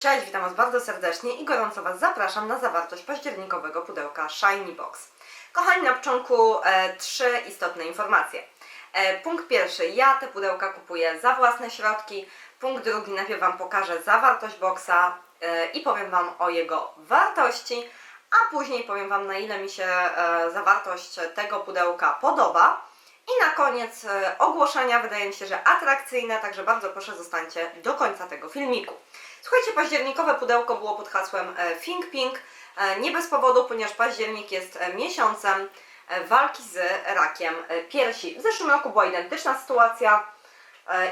Cześć, witam Was bardzo serdecznie i gorąco Was zapraszam na zawartość październikowego pudełka Shiny Box. Kochani, na początku e, trzy istotne informacje. E, punkt pierwszy, ja te pudełka kupuję za własne środki. Punkt drugi, najpierw Wam pokażę zawartość boxa e, i powiem Wam o jego wartości, a później powiem Wam na ile mi się e, zawartość tego pudełka podoba. I na koniec e, ogłoszenia wydaje mi się, że atrakcyjne, także bardzo proszę zostańcie do końca tego filmiku. Słuchajcie, październikowe pudełko było pod hasłem e, Think Pink. E, Nie bez powodu, ponieważ październik jest e, miesiącem walki z rakiem piersi. W zeszłym roku była identyczna sytuacja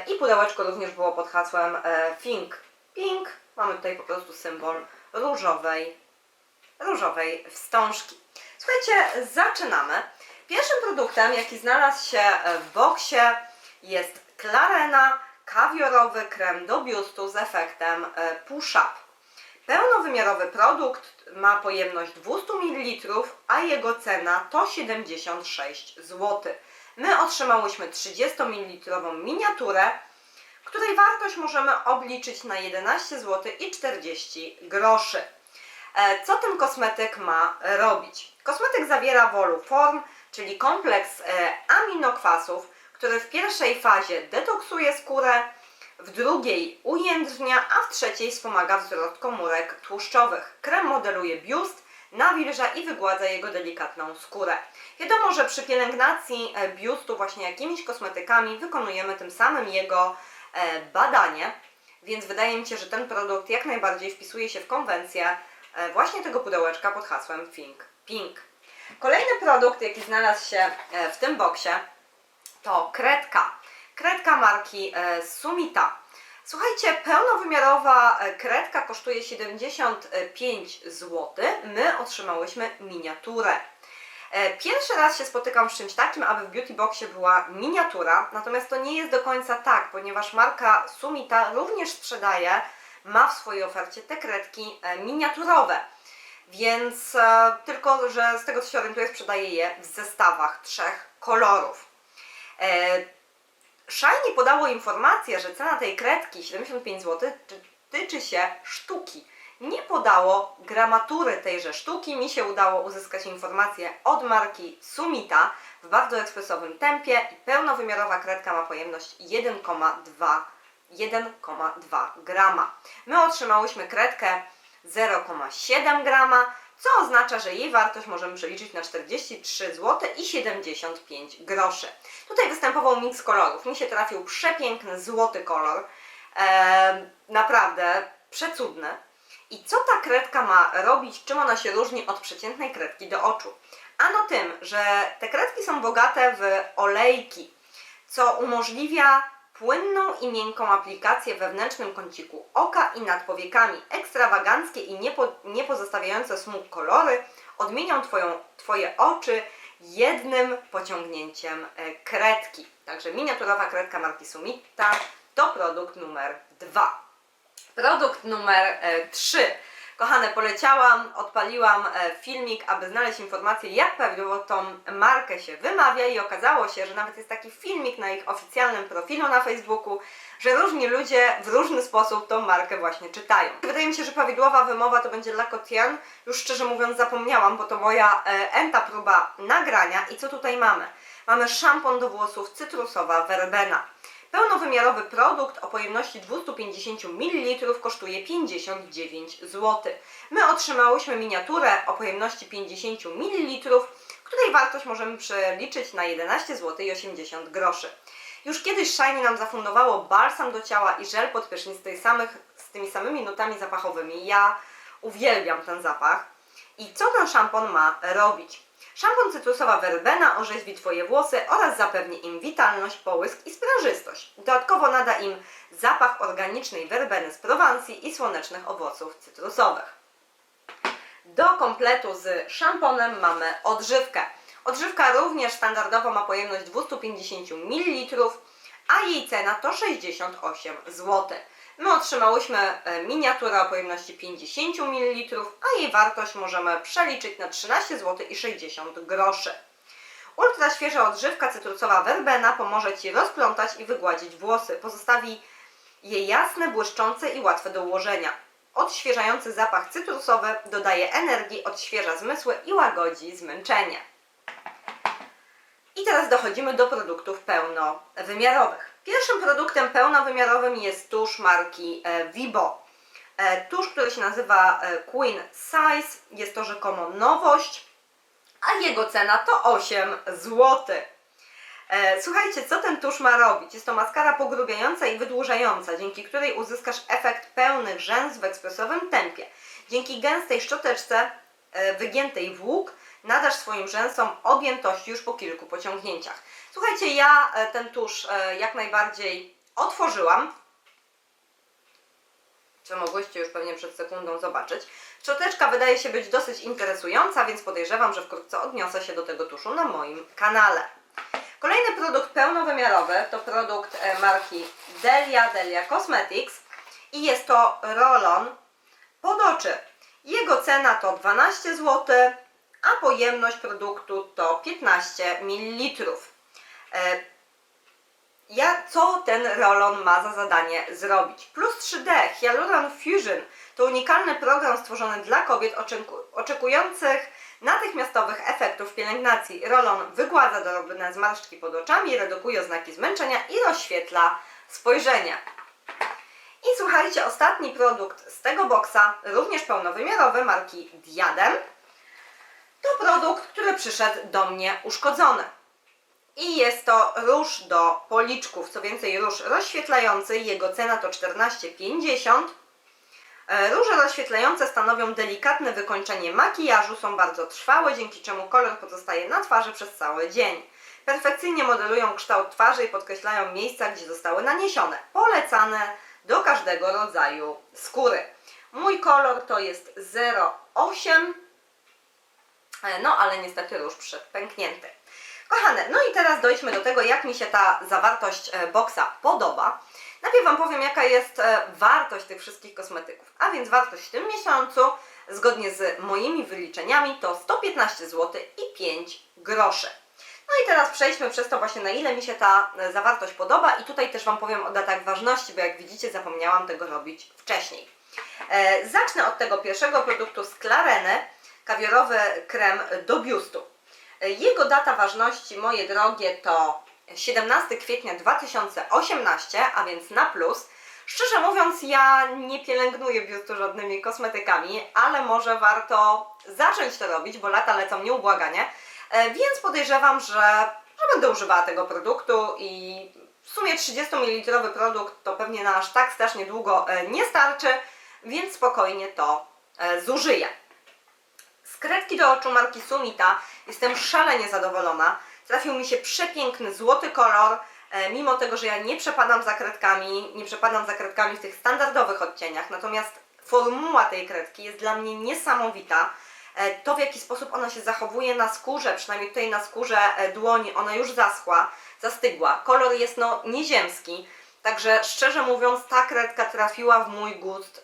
i pudełeczko również było pod hasłem Think Pink. Mamy tutaj po prostu symbol różowej, różowej wstążki. Słuchajcie, zaczynamy. Pierwszym produktem, jaki znalazł się w boksie jest Clarena kawiorowy krem do biustu z efektem e, push-up. Pełnowymiarowy produkt ma pojemność 200 ml, a jego cena to 76 zł. My otrzymałyśmy 30 ml miniaturę, której wartość możemy obliczyć na 11 zł i 40 groszy. E, Co ten kosmetyk ma robić? Kosmetyk zawiera Voluform, czyli kompleks e, aminokwasów, który w pierwszej fazie detoksuje skórę, w drugiej ujędrnia, a w trzeciej wspomaga wzrost komórek tłuszczowych. Krem modeluje biust, nawilża i wygładza jego delikatną skórę. Wiadomo, że przy pielęgnacji e, biustu właśnie jakimiś kosmetykami wykonujemy tym samym jego e, badanie, więc wydaje mi się, że ten produkt jak najbardziej wpisuje się w konwencję e, właśnie tego pudełeczka pod hasłem Think Pink. Kolejny produkt, jaki znalazł się w tym boksie, to kredka. Kredka marki e, Sumita. Słuchajcie, pełnowymiarowa e, kredka kosztuje 75 zł. My otrzymałyśmy miniaturę. E, Pierwszy raz się spotykam z czymś takim, aby w Beauty Boxie była miniatura, natomiast to nie jest do końca tak, ponieważ marka Sumita również sprzedaje, ma w swojej ofercie te kredki miniaturowe. Więc tylko, że z tego co się orientuję, sprzedaje je w zestawach trzech kolorów. E, Shiny podało informację, że cena tej kredki 75 zł tyczy się sztuki. Nie podało gramatury tejże sztuki. Mi się udało uzyskać informację od marki Sumita w bardzo ekspresowym tempie pełnowymiarowa kredka ma pojemność 1,2 1,2 grama. My otrzymałyśmy kredkę 0,7 grama, co oznacza, że jej wartość możemy przeliczyć na 43 zł i 75 groszy. Tutaj występował miks kolorów. Mi się trafił przepiękny złoty kolor. Naprawdę przecudny. I co ta kredka ma robić, czym ona się różni od przeciętnej kredki do oczu? Ano tym, że te kredki są bogate w olejki, co umożliwia płynną i miękką aplikację we wewnętrznym kąciku oka i nad powiekami. Ekstrawaganckie i niepo, nie pozostawiające smug kolory odmienią twoją, Twoje oczy jednym pociągnięciem e, kredki. Także miniaturowa kredka marki Sumita to produkt numer dwa. Produkt numer 3. Kochane, poleciałam, odpaliłam e, filmik, aby znaleźć informację, jak prawidłowo tą markę się wymawia i okazało się, że nawet jest taki filmik na ich oficjalnym profilu na Facebooku, że różni ludzie w różny sposób tą markę właśnie czytają. Wydaje mi się, że prawidłowa wymowa to będzie Lacotian. Już szczerze mówiąc zapomniałam, bo to moja enta próba nagrania. I co tutaj mamy? Mamy szampon do włosów cytrusowa verbena. Pełnowymiarowy produkt o pojemności 250 ml kosztuje 59 zł. My otrzymałyśmy miniaturę o pojemności 50 ml, której wartość możemy przeliczyć na 11 zł i 80 groszy. Już kiedyś Shiny nam zafundowało balsam do ciała i żel pod prysznic z, samych, z tymi samymi nutami zapachowymi. Ja uwielbiam ten zapach. I co ten szampon ma robić? Szampon cytrusowa werbena orzeźwi Twoje włosy oraz zapewni im witalność, połysk i sprężystość. Dodatkowo nada im zapach organicznej werbeny z Prowansji i słonecznych owoców cytrusowych. Do kompletu z szamponem mamy odżywkę. Odżywka również standardowo ma pojemność 250 ml, a jej cena to 68 zł. My otrzymałyśmy e, miniaturę o pojemności 50 ml, a jej wartość możemy przeliczyć na 13 zł i 60 groszy. Ultra świeża odżywka cytrusowa werbena pomoże Ci rozplątać i wygładzić włosy. Pozostawi je jasne, błyszczące i łatwe do ułożenia. odświeżający zapach cytrusowy, dodaje energii, odświeża zmysły i łagodzi zmęczenie. I teraz dochodzimy do produktów pełnowymiarowych. Pierwszym produktem pełnowymiarowym jest tusz marki e, Vibo. E, Tusz, który się nazywa e, Queen Size, jest to rzekomo nowość, a jego cena to 8 zł. Słuchajcie, co ten tusz ma robić? Jest to maskara pogrubiająca i wydłużająca, dzięki której uzyskasz efekt pełnych rzęs w ekspresowym tempie. Dzięki gęstej szczoteczce wygiętej w łuk nadasz swoim rzęsom objętości już po kilku pociągnięciach. Słuchajcie, ja e, ten tusz e, jak najbardziej otworzyłam, co mogłyście już pewnie przed sekundą zobaczyć. Szczoteczka wydaje się być dosyć interesująca, więc podejrzewam, że wkrótce odniosę się do tego tuszu na moim kanale. Kolejny produkt pełnowymiarowy to produkt e, marki Delia, Delia Cosmetics i jest to rolon pod oczy. Jego cena to 12 zł, a pojemność produktu to 15 ml. E, ja, co ten rolon ma za zadanie zrobić? Plus 3D Hyaluron Fusion to unikalny program stworzony dla kobiet oczeku- oczekujących natychmiastowych efektów pielęgnacji. Rolon wygładza drobne zmarszczki pod oczami, redukuje oznaki zmęczenia i rozświetla spojrzenie. I słuchajcie, ostatni produkt z tego boksa, również pełnowymiarowy, marki Diadem, to produkt, który przyszedł do mnie uszkodzony. I jest to róż do policzków, co więcej róż rozświetlający, jego cena to 14,50. E, Róże rozświetlające stanowią delikatne wykończenie makijażu, są bardzo trwałe, dzięki czemu kolor pozostaje na twarzy przez cały dzień. Perfekcyjnie modelują kształt twarzy i podkreślają miejsca, gdzie zostały naniesione. Polecane do każdego rodzaju skóry. Mój kolor to jest 08, E, no ale niestety róż przyszedł pęknięty. Kochane, no i teraz dojdźmy do tego, jak mi się ta zawartość e, boksa podoba. Najpierw Wam powiem, jaka jest e, wartość tych wszystkich kosmetyków. A więc wartość w tym miesiącu, zgodnie z moimi wyliczeniami, to 115 zł i 5 groszy. No i teraz przejdźmy przez to właśnie, na ile mi się ta e, zawartość podoba i tutaj też Wam powiem o datach ważności, bo jak widzicie, zapomniałam tego robić wcześniej. E, zacznę od tego pierwszego produktu z Clareny, kawiorowy krem do biustu. Jego data ważności, moje drogie, to 17 kwietnia 2018, a więc na plus. Szczerze mówiąc, ja nie pielęgnuję biustu żadnymi kosmetykami, ale może warto zacząć to robić, bo lata lecą nieubłaganie, E, więc podejrzewam, że, że będę używała tego produktu i w sumie 30 ml produkt to pewnie na aż tak strasznie długo e, nie starczy, więc spokojnie to e, zużyję. Kredki do oczu marki Sumita jestem szalenie zadowolona. Trafił mi się przepiękny złoty kolor, e, mimo tego, że ja nie przepadam za kredkami, nie przepadam za kredkami w tych standardowych odcieniach, natomiast formuła tej kredki jest dla mnie niesamowita. E, To w jaki sposób ona się zachowuje na skórze, przynajmniej tutaj na skórze e, dłoni, ona już zaschła, zastygła. Kolor jest no nieziemski, także szczerze mówiąc ta kredka trafiła w mój gust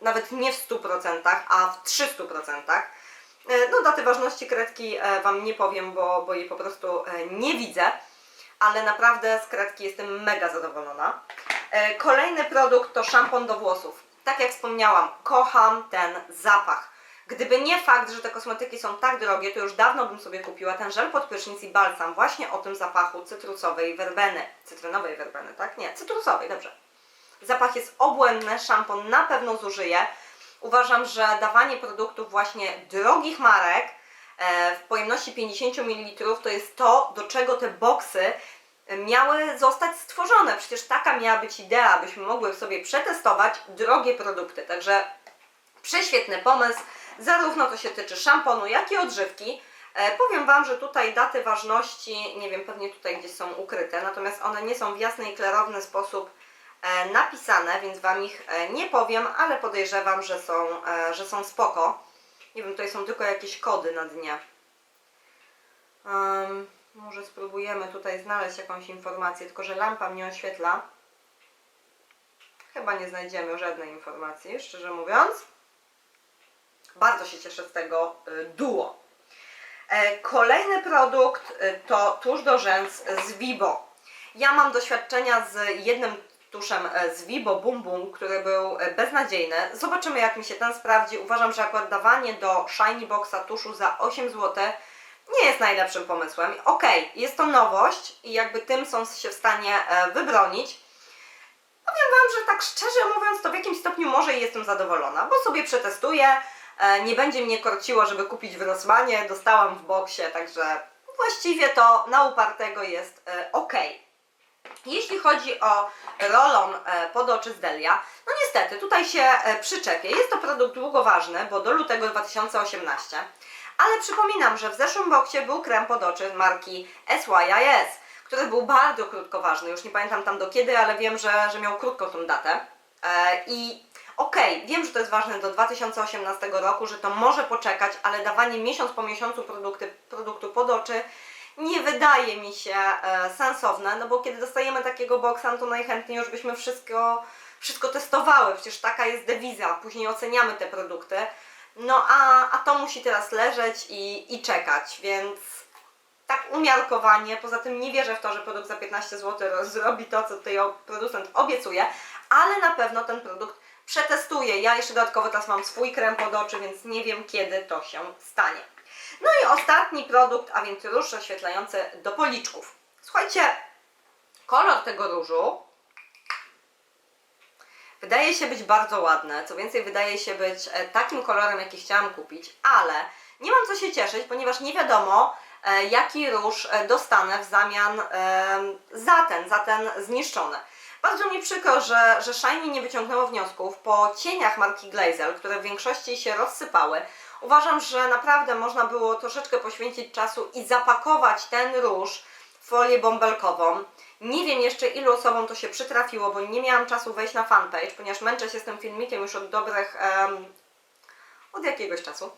nawet nie w 100%, a w 300%. E, No daty ważności kredki e, Wam nie powiem, bo, bo jej po prostu e, nie widzę, ale naprawdę z kredki jestem mega zadowolona. Kolejny produkt to szampon do włosów. Tak jak wspomniałam, kocham ten zapach. Gdyby nie fakt, że te kosmetyki są tak drogie, to już dawno bym sobie kupiła ten żel pod prysznic i balsam właśnie o tym zapachu cytrusowej werbeny. Cytrynowej werbeny, tak? Nie, cytrusowej, dobrze. Zapach jest obłędny, szampon na pewno zużyję. Uważam, że dawanie produktów właśnie drogich marek e, w pojemności 50 ml to jest to, do czego te boksy miały zostać stworzone. Przecież taka miała być idea, abyśmy mogły sobie przetestować drogie produkty. Także prześwietny pomysł, zarówno to się tyczy szamponu, jak i odżywki. E, powiem Wam, że tutaj daty ważności, nie wiem, pewnie tutaj gdzieś są ukryte, natomiast one nie są w jasny i klarowny sposób e, napisane, więc Wam ich e, nie powiem, ale podejrzewam, że są, e, że są spoko. Nie wiem, tutaj są tylko jakieś kody na dnie. Em, może spróbujemy tutaj znaleźć jakąś informację, tylko że lampa mnie oświetla. Chyba nie znajdziemy żadnej informacji, szczerze mówiąc. Bardzo się cieszę z tego duo. E, Kolejny produkt to tusz do rzęs z Vibo. Ja mam doświadczenia z jednym tuszem e, z Vibo Bum Bum, który był e, beznadziejny. Zobaczymy jak mi się ten sprawdzi. Uważam, że akurat dawanie do Shiny Boxa tuszu za 8 zł nie jest najlepszym pomysłem. Okej, jest to nowość i jakby tym są się w stanie e, wybronić. Powiem Wam, że tak szczerze mówiąc, to w jakimś stopniu może jestem zadowolona, bo sobie przetestuję. Nie będzie mnie korciło, żeby kupić w Rossmanie. Dostałam w boksie, także właściwie to na upartego jest ok. Jeśli chodzi o rolon e, pod oczy z Delia, no niestety tutaj się e, przyczepię. Jest to produkt długo ważny, bo do lutego 2018. Ale przypominam, że w zeszłym boksie był krem pod oczy marki SYIS, który był bardzo krótkoważny. Już nie pamiętam tam do kiedy, ale wiem, że, że miał krótką tą datę. E, I okej, wiem, że to jest ważne do 2018 roku, że to może poczekać, ale dawanie miesiąc po miesiącu produkty, produktu pod oczy nie wydaje mi się e, sensowne, no bo kiedy dostajemy takiego boksa, no to najchętniej już byśmy wszystko, wszystko testowały. Przecież taka jest dewiza, później oceniamy te produkty. No a, a to musi teraz leżeć i, i czekać, więc tak umiarkowanie. Poza tym nie wierzę w to, że produkt za 15 zł zrobi to, co tutaj producent obiecuje, ale na pewno ten produkt przetestuję. Ja jeszcze dodatkowo teraz mam swój krem pod oczy, więc nie wiem kiedy to się stanie. No i ostatni produkt, a więc róż oświetlający do policzków. Słuchajcie, kolor tego różu wydaje się być bardzo ładny. Co więcej, wydaje się być e, takim kolorem, jaki chciałam kupić, ale nie mam co się cieszyć, ponieważ nie wiadomo, e, jaki róż e, dostanę w zamian za ten, za ten zniszczony. Bardzo mi przykro, że, że Shiny nie wyciągnęło wniosków po cieniach marki Glazel, które w większości się rozsypały. Uważam, że naprawdę można było troszeczkę poświęcić czasu i zapakować ten róż w folię bąbelkową. Nie wiem jeszcze ilu osobom to się przytrafiło, bo nie miałam czasu wejść na fanpage, ponieważ męczę się z tym filmikiem już od dobrych, em, od jakiegoś czasu.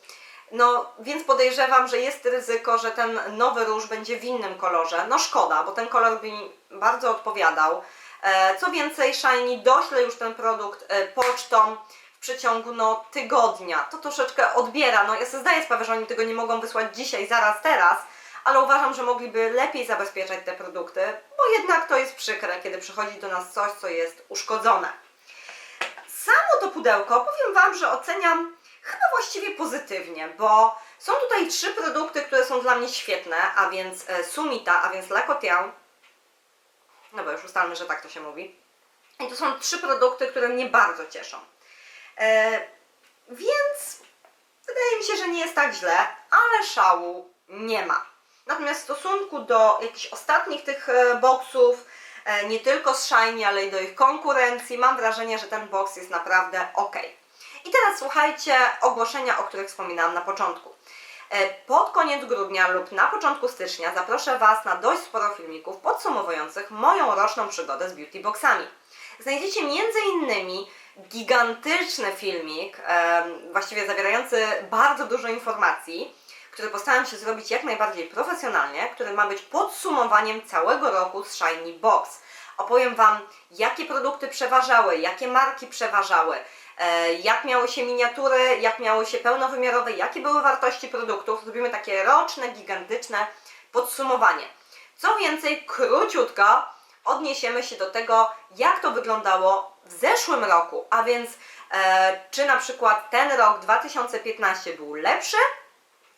No, więc podejrzewam, że jest ryzyko, że ten nowy róż będzie w innym kolorze. No szkoda, bo ten kolor by mi bardzo odpowiadał. E, Co więcej, Shiny dośle już ten produkt e, pocztą przeciągu no, tygodnia. To troszeczkę odbiera. No, ja sobie zdaję sprawę, że oni tego nie mogą wysłać dzisiaj, zaraz, teraz, ale uważam, że mogliby lepiej zabezpieczać te produkty, bo jednak to jest przykre, kiedy przychodzi do nas coś, co jest uszkodzone. Samo to pudełko, powiem Wam, że oceniam chyba właściwie pozytywnie, bo są tutaj trzy produkty, które są dla mnie świetne, a więc e, Sumita, a więc Lacotian, no bo już ustalmy, że tak to się mówi. I to są trzy produkty, które mnie bardzo cieszą. E, więc wydaje mi się, że nie jest tak źle, ale szału nie ma. Natomiast w stosunku do jakichś ostatnich tych e, boksów, e, nie tylko z Shiny, ale i do ich konkurencji, mam wrażenie, że ten boks jest naprawdę ok. I teraz słuchajcie ogłoszenia, o których wspominałam na początku. Pod koniec grudnia lub na początku stycznia zaproszę Was na dość sporo filmików podsumowujących moją roczną przygodę z beauty boxami. Znajdziecie innymi gigantyczny filmik, właściwie zawierający bardzo dużo informacji, który postaram się zrobić jak najbardziej profesjonalnie, który ma być podsumowaniem całego roku z Shiny Box. Opowiem Wam, jakie produkty przeważały, jakie marki przeważały, e, jak miały się miniatury, jak miały się pełnowymiarowe, jakie były wartości produktów. Zrobimy takie roczne, gigantyczne podsumowanie. Co więcej, króciutko odniesiemy się do tego, jak to wyglądało zeszłym roku, a więc e, czy na przykład ten rok 2015 był lepszy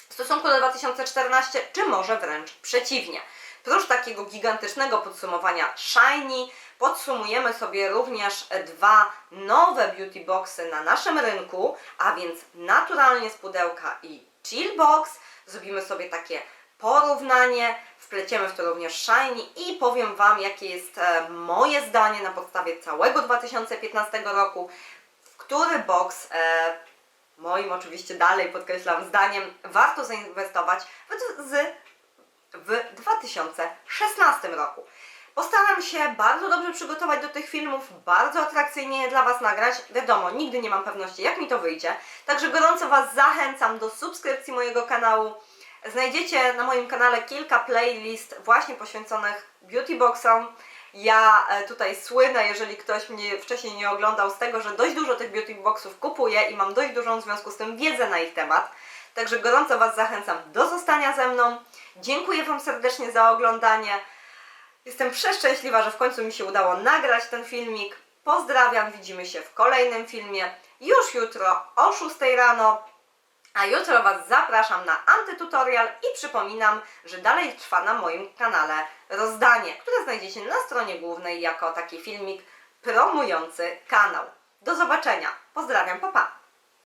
w stosunku do 2014, czy może wręcz przeciwnie. Prócz takiego gigantycznego podsumowania Shiny, podsumujemy sobie również dwa nowe beauty boxy na naszym rynku, a więc naturalnie z pudełka i Chill Box. Zrobimy sobie takie porównanie, wpleciemy w to również Shiny i powiem Wam, jakie jest e, moje zdanie na podstawie całego 2015 roku, w który box e, moim oczywiście dalej podkreślam zdaniem warto zainwestować w, z, w 2016 roku. Postaram się bardzo dobrze przygotować do tych filmów, bardzo atrakcyjnie je dla Was nagrać. Wiadomo, nigdy nie mam pewności, jak mi to wyjdzie. Także gorąco Was zachęcam do subskrypcji mojego kanału. Znajdziecie na moim kanale kilka playlist właśnie poświęconych beauty boxom. Ja e, tutaj słynę, jeżeli ktoś mnie wcześniej nie oglądał, z tego, że dość dużo tych beauty boxów kupuję i mam dość dużą w związku z tym wiedzę na ich temat. Także gorąco Was zachęcam do zostania ze mną. Dziękuję Wam serdecznie za oglądanie. Jestem przeszczęśliwa, że w końcu mi się udało nagrać ten filmik. Pozdrawiam, widzimy się w kolejnym filmie już jutro o 6 rano. A jutro Was zapraszam na antytutorial i przypominam, że dalej trwa na moim kanale rozdanie, które znajdziecie na stronie głównej jako taki filmik promujący kanał. Do zobaczenia. Pozdrawiam, papa. Pa.